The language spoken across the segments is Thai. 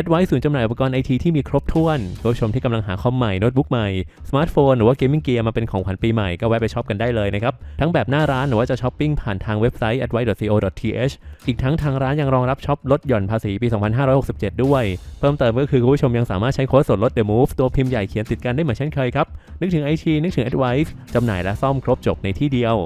Advice ศูนย์จำหน่ายอุปกรณ์ไอทีที่มีครบถ้วนผู้ชมที่กำลังหาคอมใหม่โน้ตบุ๊กใหม่ สมาร์ทโฟนหรือว่าเกมมิ่งเกียร์มาเป็นของขวัญปีใหม่ก็แวะไปช็อปกันได้เลยนะครับ ทั้งแบบหน้าร้านหรือว่าจะช้อปปิ้งผ่านทางเว็บไซต์ advice.co.th อีกทั้งทางร้านยังรองรับช็อปลดหย่อนภาษีปี 2567 ด้วย เพิ่มเติมก็คือคุณผู้ชมยังสามารถใช้โค้ดส่วนลด The Move ตัวพิมพ์ใหญ่เขียนติดกันได้เหมือนเช่นเคยครับนึกถึง IT นึกถึง Advice จำหน่ายและซ่อมครบจบในที่เดียว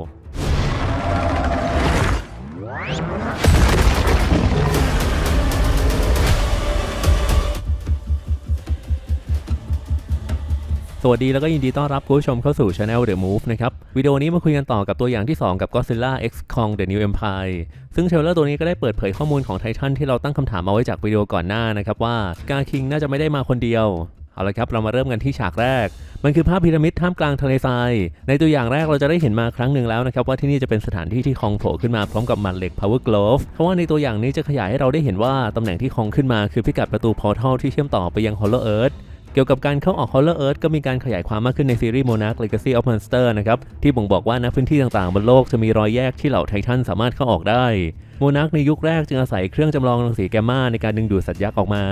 สวัสดีแล้วก็ยินดีต้อนรับคุณผู้ชมเข้าสู่ Channel The Move นะครับ วิดีโอนี้มาคุยกันต่อกับตัวอย่างที่ 2 กับ Godzilla X Kong The New Empire ซึ่งเทรลเลอร์ตัวนี้ก็ได้เปิดเผยข้อมูลของไททันที่เราตั้งคำถามเอาไว้จากวิดีโอก่อนหน้านะครับว่า Scar King น่าจะไม่ได้มาคนเดียว เอาละครับ เรามาเริ่มกันที่ฉากแรก มันคือภาพพีระมิดท่ามกลางทะเลทราย ในตัวอย่างแรกเราจะได้เห็นมาครั้งหนึ่งแล้วนะครับว่าที่นี่จะเป็นสถานที่ที่คองโผล่ขึ้นมาพร้อมกับมัดเหล็ก Power Glove เพราะว่าในตัวอย่างนี้จะขยายให้เราได้เห็นว่าตำแหน่งที่คองขึ้นมาคือพิกัดประตูพอร์ทัลที่เชื่อมต่อไปยัง Hollow Earth กี่ยวกับการเข้าออก Hollow Earth ก็มีการขยายความมากขึ้นในซีรีส์ Monarch Legacy of Monster นะครับ ที่บ่งบอกว่าณพื้นที่ต่างๆ บนโลกจะมีรอยแยกที่เหล่าไททันสามารถเข้าออกได้โมนาร์คในยุคแรกจึงอาศัยเครื่องจำลองรังสีแกมมาในการดึงดูดสัตว์ยักษ์ออกมา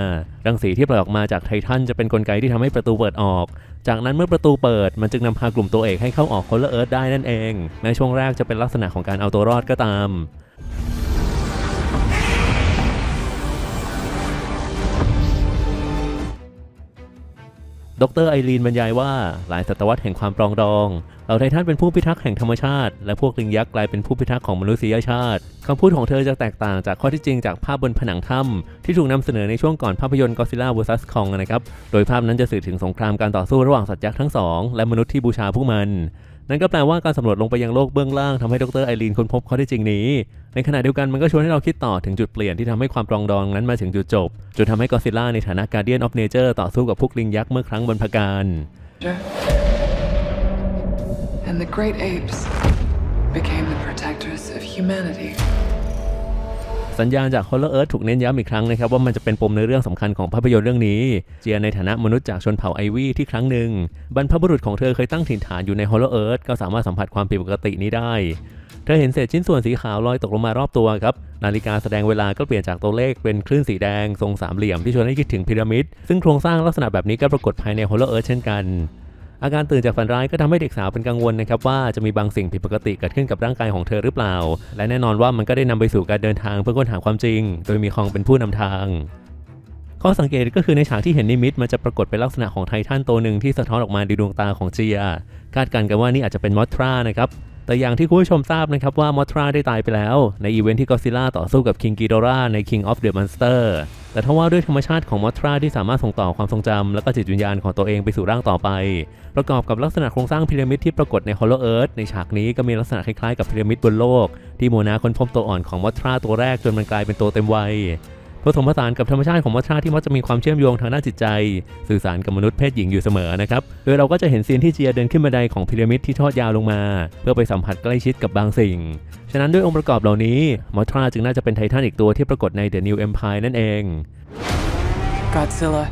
รังสีที่ปล่อยออกมาจากไททันจะเป็นนกลไกที่ทำให้ประตูเปิดออก จากนั้นเมื่อประตูเปิด มันจึงนำพากลุ่มตัวเอกให้เข้าออก Hollow Earth ได้นั่นเองแม้ช่วงแรกจะเป็นลักษณะของการเอาตัวรอดก็ตาม ดรไอรีนบรรยายว่าหลายศตวรรษแห่งความปรองดอง เราไททันเป็นผู้พิทักษ์แห่งธรรมชาติ และพวกลิงยักษ์กลายเป็นผู้พิทักษ์ของมนุษยชาติคำพูดของเธอจะแตกต่างจากข้อที่จริงจากภาพบนผนังถ้ำที่ถูกนำเสนอในช่วงก่อนภาพยนตร์ Godzilla vs Kong นะครับ โดยภาพนั้นจะสื่อถึงสงครามการต่อสู้ระหว่างสัตว์ยักษ์ทั้งสองและมนุษย์ที่บูชาพวกมัน นั่นก็แปลว่าการสำรวจลงไปยังโลกเบื้องล่างทำให้ดรไอรีนค้นพบข้อที่จริงนี้ ในขณะเดียวกันมันก็ชวนให้เราคิดต่อถึงจุดเปลี่ยนที่ทำให้ความปรองดองนั้นมาถึงจุดจบจนทำให้กอซิล่าในฐานะการเดียนออฟเนเจอร์ต่อสู้กับพวกลิงยักษ์เมื่อครั้งบนพการ And the great apes became the protectors of humanity. สัญญาณจาก Hollow Earth ถูกเน้นย้ำอีกครั้งนะครับว่ามันจะเป็นปมในเรื่องสำคัญของภาพยนตร์เรื่องนี้ เจียในฐานะมนุษย์จากชนเผ่าไอวี่ที่ครั้งหนึ่งบรรพบุรุษของเธอเคยตั้งถิ่นฐานอยู่ใน Hollow Earth ก็สามารถสัมผัสความผิดปกตินี้ได้ เธอเห็นเศษชิ้นส่วนสีขาวลอยตกลงมารอบตัวครับ นาฬิกาแสดงเวลาก็เปลี่ยนจากตัวเลขเป็นคลื่นสีแดงทรงสามเหลี่ยมที่ชวนให้คิดถึงพีระมิดซึ่งโครงสร้างลักษณะแบบนี้ก็ปรากฏภายใน Hollow Earth เช่นกัน อาการตื่นจากฝันร้ายก็ทำให้เด็กสาวเป็นกังวลนะครับว่าจะมีบางสิ่งผิดปกติเกิดขึ้นกับร่างกายของเธอหรือเปล่า และแน่นอนว่ามันก็ได้นำไปสู่การเดินทางเพื่อค้นหาความจริง โดยมีคองเป็นผู้นำทางข้อสังเกตก็คือในฉากที่เห็นนิมิตมันจะปรากฏเป็นลักษณะของไททันตัวหนึ่งที่สะท้อนออกมาในดวงตาของเจีย คาดการณ์กันว่านี่อาจจะเป็นมอทรานะครับแต่อย่างที่คุณผู้ชมทราบนะครับว่ามอทราได้ตายไปแล้ว ในอีเวนท์ที่กอซิล่าต่อสู้กับคิงกิโดราใน King of the Monster แต่ทว่าด้วยธรรมชาติของมอทราที่สามารถส่งต่อความทรงจำและก็จิตวิญญาณของตัวเองไปสู่ร่างต่อไป ประกอบกับลักษณะโครงสร้างพีระมิดที่ปรากฏในฮอลโลเอิร์ธในฉากนี้ก็มีลักษณะคล้ายๆกับพีระมิดบนโลก ที่โมนาค้นพบตัวอ่อนของมอทราตัวแรกจนมันกลายเป็นตัวเต็มวัย ผสมผสานกับธรรมชาติของมอทราที่มักจะมีความเชื่อมโยงทางด้านจิตใจ สื่อสารกับมนุษย์เพศหญิงอยู่เสมอนะครับ โดยเราก็จะเห็นซีนที่เจียเดินขึ้นบันไดของพีระมิดที่ทอดยาวลงมา เพื่อไปสัมผัสใกล้ชิดกับบางสิ่ง ฉะนั้นด้วยองค์ประกอบเหล่านี้มอทราจึงน่าจะเป็นไททันอีกตัวที่ปรากฏใน The New Empire นั่นเอง Godzilla,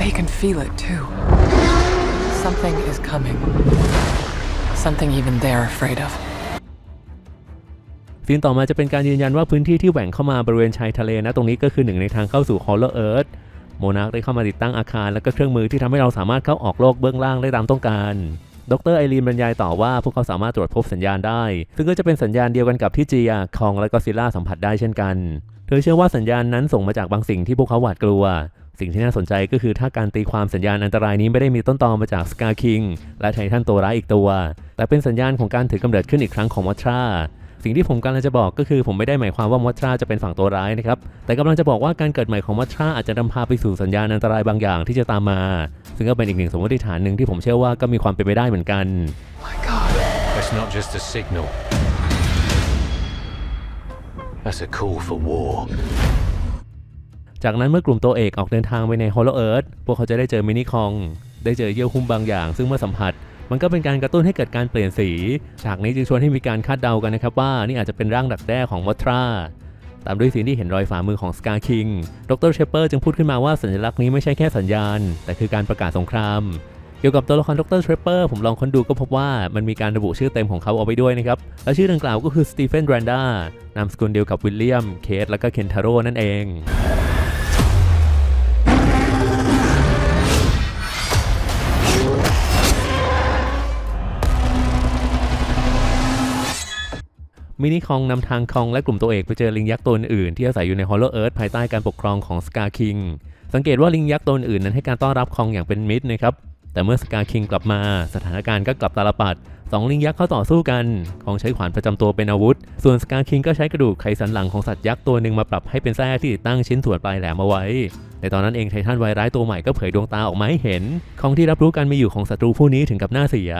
they can feel it too. Something is coming. Something even they're afraid of. ซีนต่อมาจะเป็นการยืนยันว่าพื้นที่ที่แหว่งเข้ามาบริเวณชายทะเลนะตรงนี้ก็คือหนึ่งในทางเข้าสู่ Hollow Earth โมนาคได้เข้ามาติดตั้งอาคารและก็เครื่องมือที่ทำให้เราสามารถเข้าออกโลกเบื้องล่างได้ตามต้องการดรไอรีนบรรยายต่อว่าพวกเขาสามารถตรวจพบสัญญาณได้ ซึ่งก็จะเป็นสัญญาณเดียวกันกับที่เจียคองและก็ซิลล่าสัมผัสได้เช่นกัน เธอเชื่อว่าสัญญาณนั้นส่งมาจากบางสิ่งที่พวกเขาหวาดกลัว สิ่งที่น่าสนใจก็คือถ้าการตีความสัญญาณอันตรายนี้ไม่ได้มีต้นตอมาจากสกาคิงและไททันตัวร้ายอีกตัว แต่เป็นสัญญาณของการถือกำเนิดขึ้นอีกครั้งของมอทรา สิ่งที่ผมกำลังจะบอกก็คือผมไม่ได้หมายความว่ามอทราจะเป็นฝั่งตัวร้ายนะครับ แต่กำลังจะบอกว่าการเกิดใหม่ของมอทราอาจจะนำพาไปสู่สัญญาณอันตรายบางอย่างที่จะตามมา ซึ่งก็เป็นอีกหนึ่งสมมติฐานหนึ่งที่ผมเชื่อว่าก็มีความเป็นไปได้เหมือนกัน My God. That's not just a signal. That's a call for war. จากนั้นเมื่อกลุ่มตัวเอกออกเดินทางไปใน Hollow Earth พวกเขาจะได้เจอมินิคอง ได้เจอเยื่อหุ้มบางอย่าง ซึ่งเมื่อสัมผัส มันก็เป็นการกระตุ้นให้เกิดการเปลี่ยนสี ฉากนี้จึงชวนให้มีการคาดเดากันนะครับว่านี่อาจจะเป็นร่างดักแด้ของมอทราตามด้วยสิ่งที่เห็นรอยฝ่ามือของสกาคิง ดรเชปเปอร์จึงพูดขึ้นมาว่าสัญลักษณ์นี้ไม่ใช่แค่สัญญาณ แต่คือการประกาศสงคราม เกี่ยวกับตัวละครดรเทรปเปอร์ผมลองค้นดูก็พบว่ามันมีการระบุชื่อเต็มของเขาเอาไว้ด้วยนะครับ และชื่อดังกล่าวก็คือสตีเฟนแรนดานามสกุลเดียวกับวิลเลียม เคทและก็เคนทาโร่นั่นเอง มินิคองนำทางคองและกลุ่มตัวเอกไปเจอลิงยักษ์ตัวอื่นที่อาศัยอยู่ในฮอลโลเอิร์ธภายใต้การปกครองของสกาคิงสังเกตว่าลิงยักษ์ตัวอื่นนั้นให้การต้อนรับคองอย่างเป็นมิตรนะครับแต่เมื่อสกาคิงกลับมาสถานการณ์ก็กลับตาลปัดสองลิงยักษ์เข้าต่อสู้กันคองใช้ขวานประจำตัวเป็นอาวุธ ส่วนสกาคิงก็ใช้กระดูกไขสันหลังของสัตว์ยักษ์ตัวหนึ่งมาปรับให้เป็นแส้ที่ติดตั้งชิ้นส่วนปลายแหลมเอาไว้ ในตอนนั้นเองไททันไวร้ายตัวใหม่ก็เผยดวงตาออกมาให้เห็นของที่รับรู้การมีอยู่ของศัตรูผู้นี้ถึงกับหน้าเสีย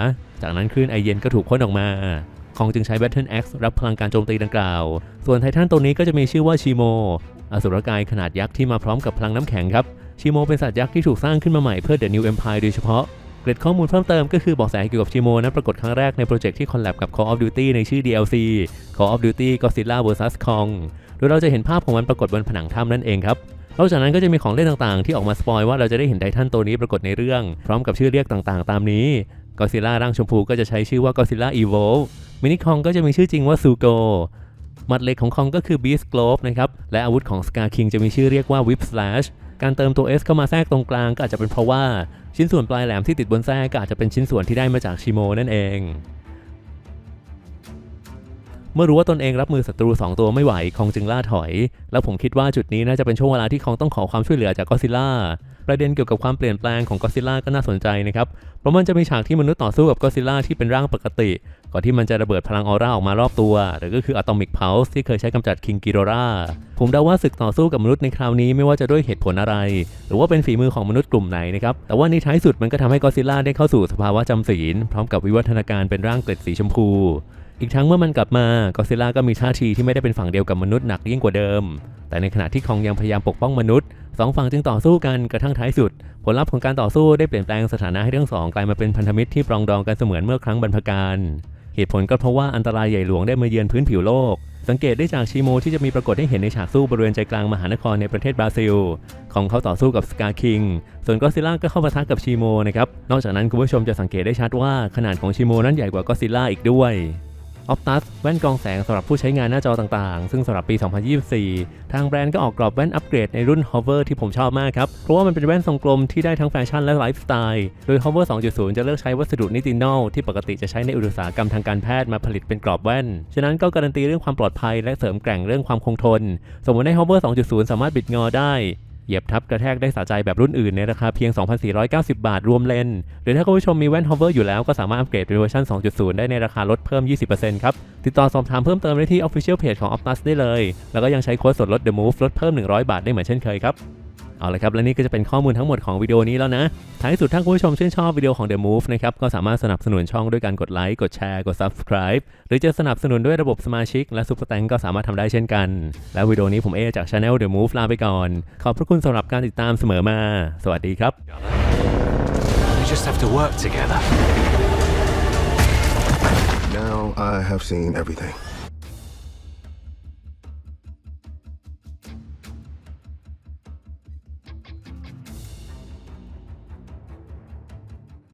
จากนั้นคลื่นไอเย็นก็ถูกพ่นออกมา องจึงใช้ Battle Axe รับพลังการโจมตีดังกล่าว ส่วนไททันตัวนี้ก็จะมีชื่อว่าชิโม อสุรกายขนาดยักษ์ที่มาพร้อมกับพลังน้ำแข็งครับ ชิโมเป็นสัตว์ยักษ์ที่ถูกสร้างขึ้นมาใหม่เพื่อ The New Empire โดยเฉพาะ เกร็ดข้อมูลเพิ่มเติมก็คือบอกแสเกี่ยวกับชิโมนั้นปรากฏครั้งแรกในโปรเจกต์ที่คอลแลบกับ Call of Duty ในชื่อ DLC Call of Duty Godzilla vs Kong โดยเราจะเห็นภาพของมันปรากฏบนผนังถ้ำนั่นเองครับนอกจากนั้นก็จะมีของเล่นต่างๆ ที่ออกมาสปอยว่าเราจะได้เห็นไททันตัวนี้ปรากฏในเรื่อง พร้อมกับชื่อเรียกต่างๆ ตามนี้ก d ซิล่าร่างชมพูก็จะใช้ชื่อว่า Godzilla Evolve มินิคองก็จะมีชื่อจริงว่าซูโกหมัดเล็กของคองก็คือ Beast Globe นะครับ และอาวุธของ Scar King จะมีชื่อเรียกว่า Whip Slash การเติมตัว S เข้ามาแทรกตรงกลาง ก็อาจจะเป็นเพราะว่า ชิ้นส่วนปลายแหลมที่ติดบนแทรกก็อาจจะเป็นชิ้นส่วนที่ได้มาจากชิโมนั่นเอง เมื่อรู้ว่าตนเองรับมือศัตรู 2 ตัวไม่ไหวคองจึงล่าถอย แล้วผมคิดว่าจุดนี้น่าจะเป็นช่วงเวลาที่คองต้องขอความช่วยเหลือจากก็ซิล่าประเด็นเกี่ยวกับความเปลี่ยนแปลงของก็ซิล่าก็น่าสนใจนะครับ เพราะมันจะมีฉากที่มนุษย์ต่อสู้กับก็ซิล่าที่เป็นร่างปกติ ก่อนที่มันจะระเบิดพลังออร่าออกมารอบตัว หรือก็คืออะตอมิกเพลส์ที่เคยใช้กำจัดคิงกิโรราผมเดาว่าศึกต่อสู้กับมนุษย์ในคราวนี้ไม่ว่าจะด้วยเหตุผลอะไร หรือว่าเป็นฝีมือของมนุษย์กลุ่มไหนนะครับ แต่ว่าในท้ายสุดมันก็ทำให้ก็ซิล่าได้เข้าสู่สภาวะจำศีลพร้อมกับวิวัฒนาการเป็นร่างเกล็ดสีชมพู อีกทั้งเมื่อมันกลับมาก็ซิล่าก็มีท่าทีที่ไม่ได้เป็นฝั่งเดียวกับมนุษย์หนักยิ่งกว่าเดิม แต่ในขณะที่คองยังพยายามปกป้องมนุษย์สองฝั่งจึงต่อสู้กันกระทั่งท้ายสุด ผลลัพธ์ของการต่อสู้ได้เปลี่ยนแปลงสถานะให้ทั้งสองกลายมาเป็นพันธมิตรที่ปรองดองกันเสมือนเมื่อครั้งบรรพการเหตุผลก็เพราะว่าอันตรายใหญ่หลวงได้มาเยือนพื้นผิวโลก สังเกตได้จากชิโมที่จะมีปรากฏให้เห็นในฉากสู้บริเวณใจกลางมหานครในประเทศบราซิล ของเขาต่อสู้กับสกาคิง ส่วนก็ซิล่าก็เข้าปะทะกับชิโมนะครับ นอกจากนั้นคุณผู้ชมจะสังเกตได้ชัดว่าขนาดของชิโมนั้นใหญ่กว่าก็ซิล่าอีกด้วย ออ t ตัสแว่นกรองแสงสำหรับผู้ใช้งานหน้าจอต่างๆ ซึ่งสำหรับปี 2024 ทางแบรนด์ก็ออกกรอบแว่นอัปเกรดในรุ่น Hover ที่ผมชอบมากครับ เพราะว่ามันเป็นแว่นทรงกลมที่ได้ทั้งแฟชั่นและไลฟ์สไตล์ โดย Hover 2.0 จะเลือกใช้วัสดุนิตินอลที่ปกติจะใช้ในอุตสาหกรรมทางการแพทย์มาผลิตเป็นกรอบแว่น ฉะนั้นก็การันตีเรื่องความปลอดภัยและเสริมแกร่งเรื่องความคงทน สมมติใน Hover 2.0 สามารถบิดงอได้ เหยียบทับกระแทกได้สะใจแบบรุ่นอื่นในราคาเพียง 2,490 บาทรวมเลน หรือถ้าคุณผู้ชมมีแว่น hover อยู่แล้วก็สามารถอัปเกรดเป็นเวอร์ชัน2.0 ได้ในราคาลดเพิ่ม 20%ครับ ติดต่อสอบถามเพิ่มเติมได้ที่ Official Page ของ Optus ได้เลย แล้วก็ยังใช้โค้ดส่วนลด The Move ลดเพิ่ม 100 บาทได้เหมือนเช่นเคยครับ เอาละครับและนี่ก็จะเป็นข้อมูลทั้งหมดของวิดีโอนี้แล้วนะ ท้ายสุดถ้าคุณผู้ชมชื่นชอบวิดีโอของ The Move นะครับก็สามารถสนับสนุนช่องด้วยการกดไลค์กดแชร์กด Subscribe หรือจะสนับสนุนด้วยระบบสมาชิก และซุปเปอร์แตงก็สามารถทำได้เช่นกัน และวิดีโอนี้ผมเอจาก Channel The Move ลาไปก่อน ขอบพระคุณสำหรับการติดตามเสมอมา สวัสดีครับ We just have to work together. Now I have seen everything.